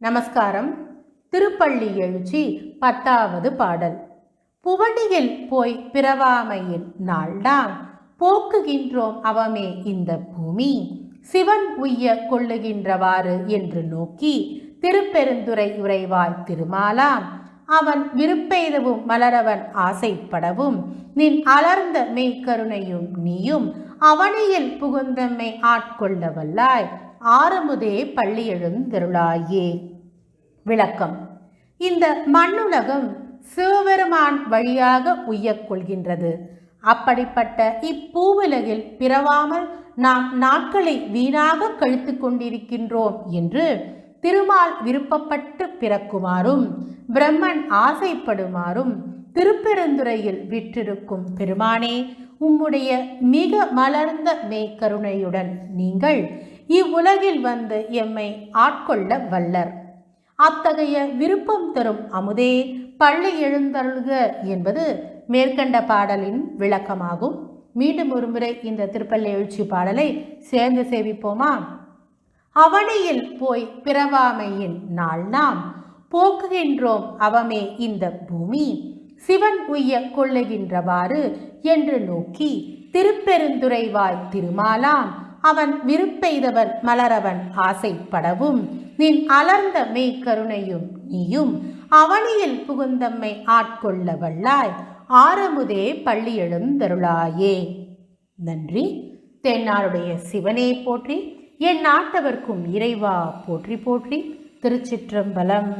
நமஸ்காரம். திருப்பள்ளி எழுச்சி பத்தாவது பாடல். புவனியில் போய் பிறவாமையின் நாள்தான் போக்குகின்றோம் அவமே இந்த பூமி. சிவன் உய்ய கொள்ளுகின்றவாறு என்று நோக்கி திருப்பெருந்துரை உரைவாய் திருமாலாம் அவன் விருப்பெய்தவும் மலரவன் ஆசைப்படவும் நின் அலர்ந்த மெய்கருணையும் நீயும் அவனியில் புகுந்தம்மை ஆட்கொள்ளவல்லாய் ஆரமுதே பள்ளியெழுந்திருளாயே விளக்கம். இந்த மண்ணுலகம் சிவபெருமான் வழியாக உய்யக் கொள்கின்றது. அப்படிப்பட்ட இப்பூவுலகில் பிறவாமல் நாம் நாட்களை வீணாக கழித்து கொண்டிருக்கின்றோம் என்று திருமால் விருப்பப்பட்டு பிறக்குமாறும் பிரம்மன் ஆசைப்படுமாறும் திருப்பெருந்துறையில் விற்றிருக்கும் பெருமானே உம்முடைய மிக மலர்ந்த மெய்க்கருணையுடன் நீங்கள் இவ்வுலகில் வந்து எம்மை ஆட்கொள்ள வல்லர். அத்தகைய விருப்பம் தரும் அமுதே பள்ளி எழுந்தருள்க என்பது மேற்கண்ட பாடலின் விளக்கமாகும். மீண்டும் ஒருமுறை இந்த திருப்பள்ளி எழுச்சி பாடலை சேர்ந்து சேவிப்போமா? அவனியில் போய் பிறவாமையின் நாள் நாம் போக்குகின்றோம் அவமே இந்த பூமி. சிவன் உய்ய கொள்ளுகின்றவாறு என்று நோக்கி திருப்பெருந்துறைவாய் திருமாலாம் அவன் விருப்பெய்தவன் மலரவன் ஆசைப்படவும். நின் அலர்ந்த மெய் கருணையும் நீயும் அவனியில் புகுந்தம்மை ஆட்கொள்ள வல்லாய். ஆரமுதே பள்ளி எழுந்தருளாயே. நன்றி. தென்னாருடைய சிவனே போற்றி. என் நாட்டவர்க்கும் இறைவா போற்றி போற்றி. திருச்சிற்றம்பலம்.